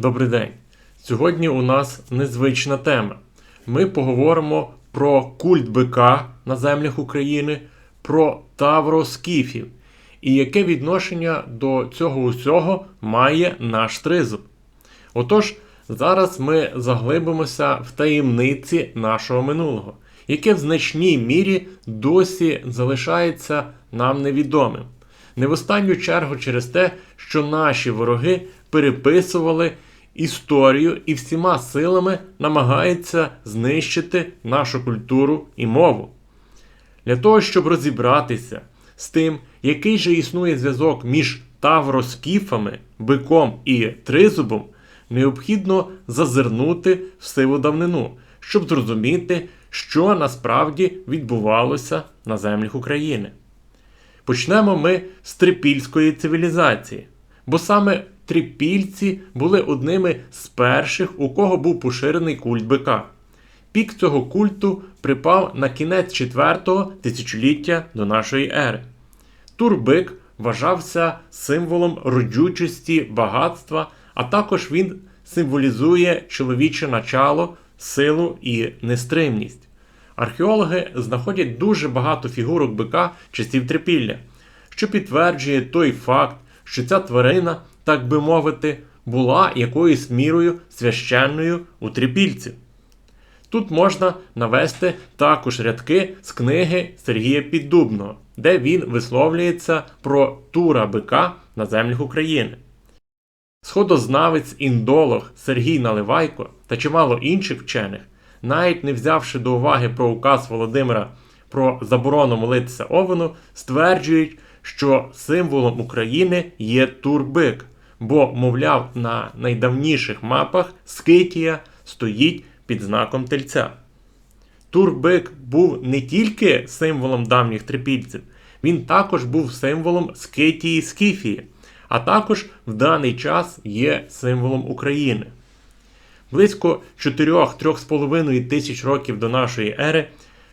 Добрий день. Сьогодні у нас незвична тема. Ми поговоримо про культ бика на землях України, про тавроскіфів і яке відношення до цього усього має наш тризуб. Отож, зараз ми заглибимося в таємниці нашого минулого, яке в значній мірі досі залишається нам невідомим. Не в останню чергу через те, що наші вороги переписували історію і всіма силами намагаються знищити нашу культуру і мову. Для того, щоб розібратися з тим, який же існує зв'язок між тавроскіфами, биком і тризубом, необхідно зазирнути в сиву давнину, щоб зрозуміти, що насправді відбувалося на землях України. Почнемо ми з трипільської цивілізації, бо саме трипільці були одними з перших, у кого був поширений культ бика. Пік цього культу припав на кінець 4-го тисячоліття до нашої ери. Турбик вважався символом родючості, багатства, а також він символізує чоловіче начало, силу і нестримність. Археологи знаходять дуже багато фігурок бика часів трипілля, що підтверджує той факт, що ця тварина, так би мовити, була якоюсь мірою священною у трипільців. Тут можна навести також рядки з книги Сергія Піддубного, де він висловлюється про тура бика на землях України. Сходознавець індолог Сергій Наливайко та чимало інших вчених, навіть не взявши до уваги про указ Володимира про заборону молитися овену, стверджують, що символом України є турбик, бо, мовляв, на найдавніших мапах Скитія стоїть під знаком тельця. Турбик був не тільки символом давніх трипільців, він також був символом Скитії Скіфії, а також в даний час є символом України. Близько 4-3,5 тисяч років до нашої ери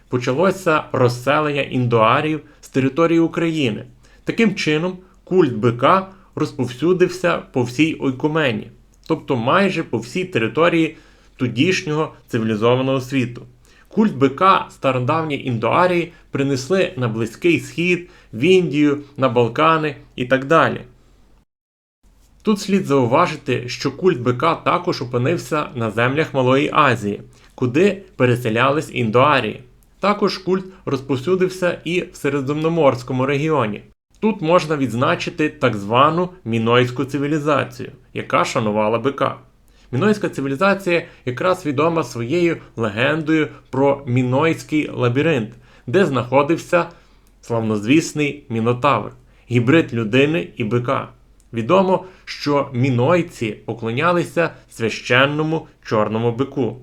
почалося розселення індоарів з території України. Таким чином, культ бика розповсюдився по всій Ойкумені, тобто майже по всій території тодішнього цивілізованого світу. Культ бика стародавні індоарії принесли на Близький Схід, в Індію, на Балкани і так далі. Тут слід зауважити, що культ бика також опинився на землях Малої Азії, куди переселялись індоарії. Також культ розповсюдився і в Середземноморському регіоні. Тут можна відзначити так звану мінойську цивілізацію, яка шанувала бика. Мінойська цивілізація якраз відома своєю легендою про Мінойський лабіринт, де знаходився славнозвісний мінотавр, гібрид людини і бика. Відомо, що мінойці поклонялися священному чорному бику.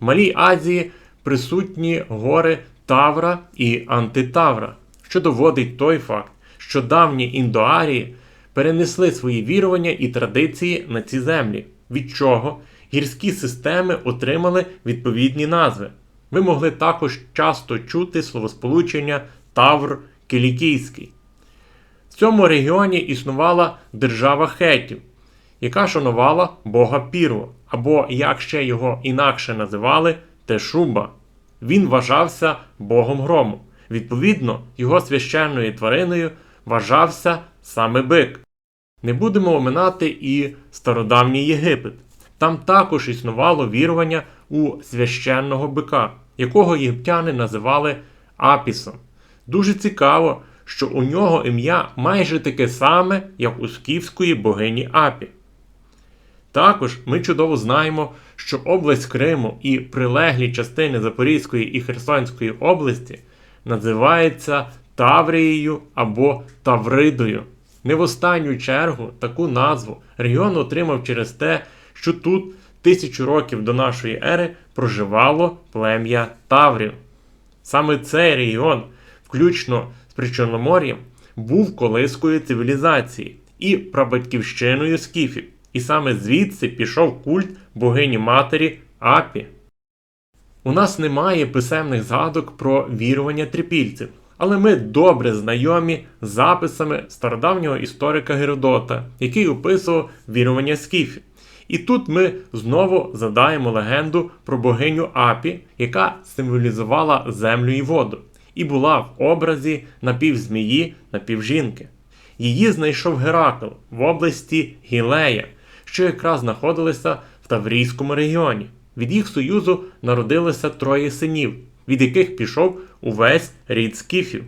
В Малій Азії присутні гори Тавра і Антитавра, що доводить той факт, що давні індоарії перенесли свої вірування і традиції на ці землі, від чого гірські системи отримали відповідні назви. Ви могли також часто чути словосполучення Тавр Кілікійський. В цьому регіоні існувала держава хетів, яка шанувала бога Піру, або, як ще його інакше називали, Тешуба. Він вважався богом грому. Відповідно, його священною твариною вважався саме бик. Не будемо оминати і стародавній Єгипет. Там також існувало вірування у священного бика, якого єгиптяни називали Апісом. Дуже цікаво, що у нього ім'я майже таке саме, як у скіфської богині Апі. Також ми чудово знаємо, що область Криму і прилеглі частини Запорізької і Херсонської області називаються Таврією або Тавридою. Не в останню чергу таку назву регіон отримав через те, що тут тисячу років до нашої ери проживало плем'я Таврів. Саме цей регіон, включно з Причорномор'ям, був колискою цивілізації і прабатьківщиною скіфів. І саме звідси пішов культ богині матері Апі. У нас немає писемних згадок про вірування трипільців, але ми добре знайомі з записами стародавнього історика Геродота, який описував вірування скіфів. І тут ми знову задаємо легенду про богиню Апі, яка символізувала землю і воду, і була в образі напівзмії, напівжінки. Її знайшов Геракл в області Гілея, що якраз знаходилися в Таврійському регіоні. Від їх союзу народилося троє синів, від яких пішов увесь рід скіфів.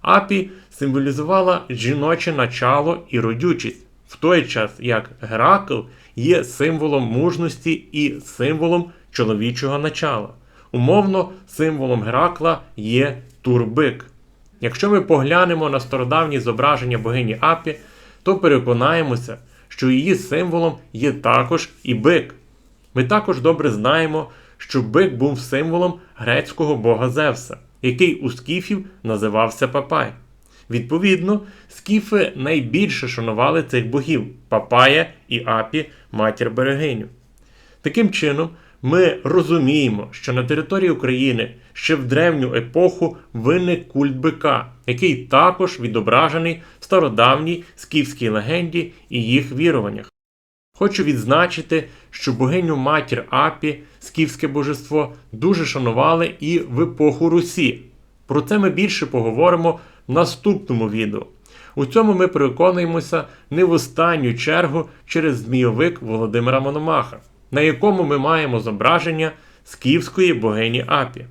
Апі символізувала жіноче начало і родючість, в той час як Геракл є символом мужності і символом чоловічого начала. Умовно, символом Геракла є турбик. Якщо ми поглянемо на стародавні зображення богині Апі, то переконаємося, що її символом є також і бик. Ми також добре знаємо, що бик був символом грецького бога Зевса, який у скіфів називався Папай. Відповідно, скіфи найбільше шанували цих богів Папая і Апі, матір берегиню. Таким чином, ми розуміємо, що на території України ще в древню епоху виник культ бика, який також відображений в стародавній скіфській легенді і їх віруваннях. Хочу відзначити, що богиню матір Апі, скіфське божество, дуже шанували і в епоху Русі. Про це ми більше поговоримо в наступному відео. У цьому ми переконуємося не в останню чергу через змійовик Володимира Мономаха, на якому ми маємо зображення скіфської богині Апі.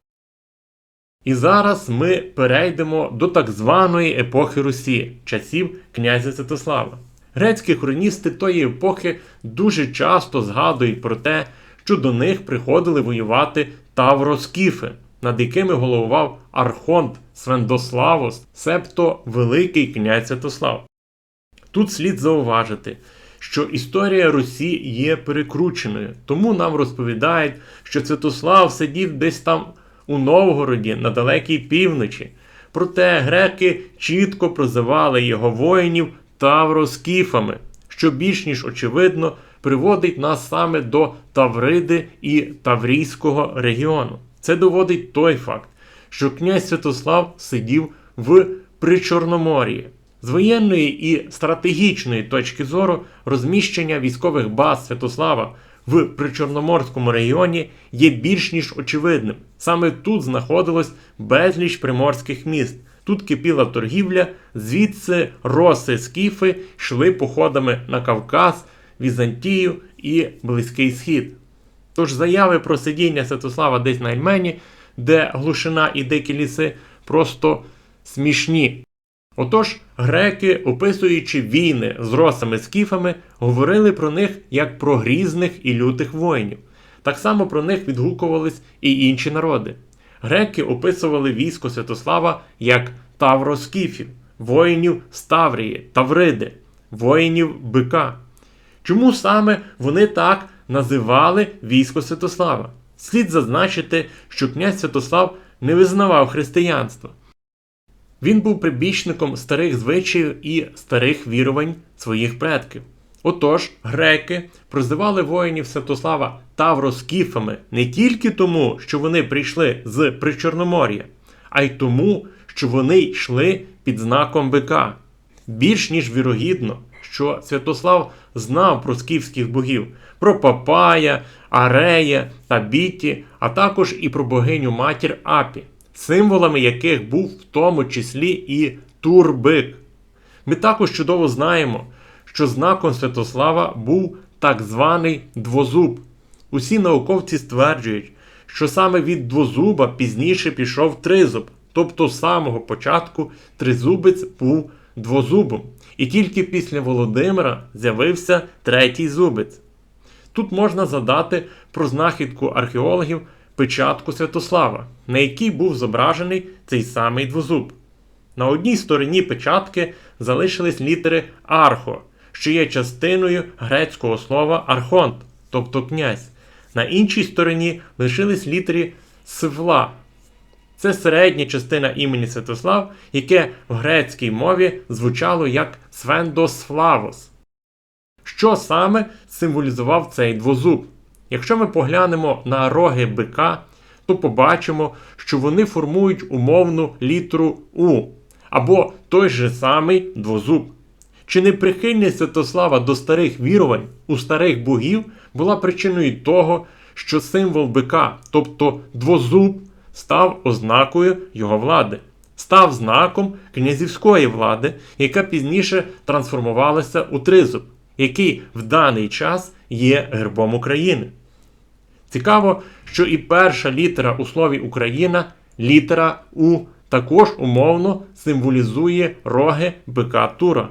І зараз ми перейдемо до так званої епохи Русі, часів князя Святослава. Грецькі хроністи тої епохи дуже часто згадують про те, що до них приходили воювати тавроскіфи, над якими головував Архонт Свендославос, себто Великий князь Святослав. Тут слід зауважити, що історія Русі є перекрученою, тому нам розповідають, що Святослав сидів десь там у Новгороді на далекій півночі. Проте греки чітко прозивали його воїнів тавроскіфами, що більш ніж очевидно приводить нас саме до Тавриди і Таврійського регіону. Це доводить той факт, що князь Святослав сидів в Причорномор'ї. З воєнної і стратегічної точки зору розміщення військових баз Святослава в Причорноморському регіоні є більш ніж очевидним. Саме тут знаходилось безліч приморських міст. Тут кипіла торгівля, звідси роси скіфи йшли походами на Кавказ, Візантію і Близький Схід. Тож заяви про сидіння Святослава десь на Ельмені, де глушина і дикі ліси, просто смішні. Отож, греки, описуючи війни з росами скіфами, говорили про них як про грізних і лютих воїнів. Так само про них відгукувались і інші народи. Греки описували військо Святослава як тавроскіфів, воїнів Ставрії, Тавриди, воїнів бика. Чому саме вони так називали військо Святослава? Слід зазначити, що князь Святослав не визнавав християнство. Він був прибічником старих звичаїв і старих вірувань своїх предків. Отож, греки прозивали воїнів Святослава тавроскіфами не тільки тому, що вони прийшли з Причорномор'я, а й тому, що вони йшли під знаком бика. Більш ніж вірогідно, що Святослав знав про скіфських богів, про Папая, Арея та Біті, а також і про богиню матір Апі, символами яких був в тому числі і Турбик. Ми також чудово знаємо, що знаком Святослава був так званий двозуб. Усі науковці стверджують, що саме від двозуба пізніше пішов тризуб, тобто з самого початку тризубець був двозубом, і тільки після Володимира з'явився третій зубець. Тут можна задати про знахідку археологів печатку Святослава, на якій був зображений цей самий двозуб. На одній стороні печатки залишились літери архо, що є частиною грецького слова архонт, тобто князь. На іншій стороні лишились літери свла. Це середня частина імені Святослав, яке в грецькій мові звучало як Свендосфлавос. Що саме символізував цей двозуб? Якщо ми поглянемо на роги бика, то побачимо, що вони формують умовну літеру У або той же самий двозуб. Чи не прихильність Святослава до старих вірувань у старих богів була причиною того, що символ бика, тобто двозуб, став ознакою його влади, став знаком князівської влади, яка пізніше трансформувалася у тризуб, який в даний час є гербом України. Цікаво, що і перша літера у слові Україна, літера У, також умовно символізує роги бика Тура.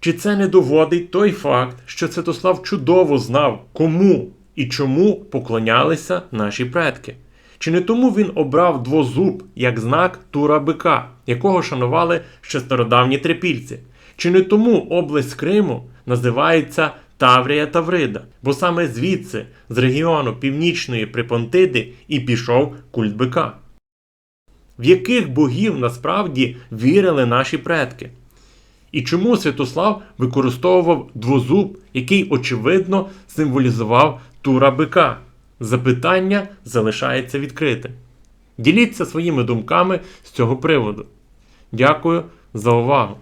Чи це не доводить той факт, що Святослав чудово знав, кому і чому поклонялися наші предки? Чи не тому він обрав двозуб як знак Тура бика, якого шанували ще стародавні трипільці? Чи не тому область Криму називається Таврія Таврида, бо саме звідси, з регіону Північної Припонтиди, і пішов культ бика? В яких богів насправді вірили наші предки? І чому Святослав використовував двозуб, який, очевидно, символізував тура бика? Запитання залишається відкритим. Діліться своїми думками з цього приводу. Дякую за увагу!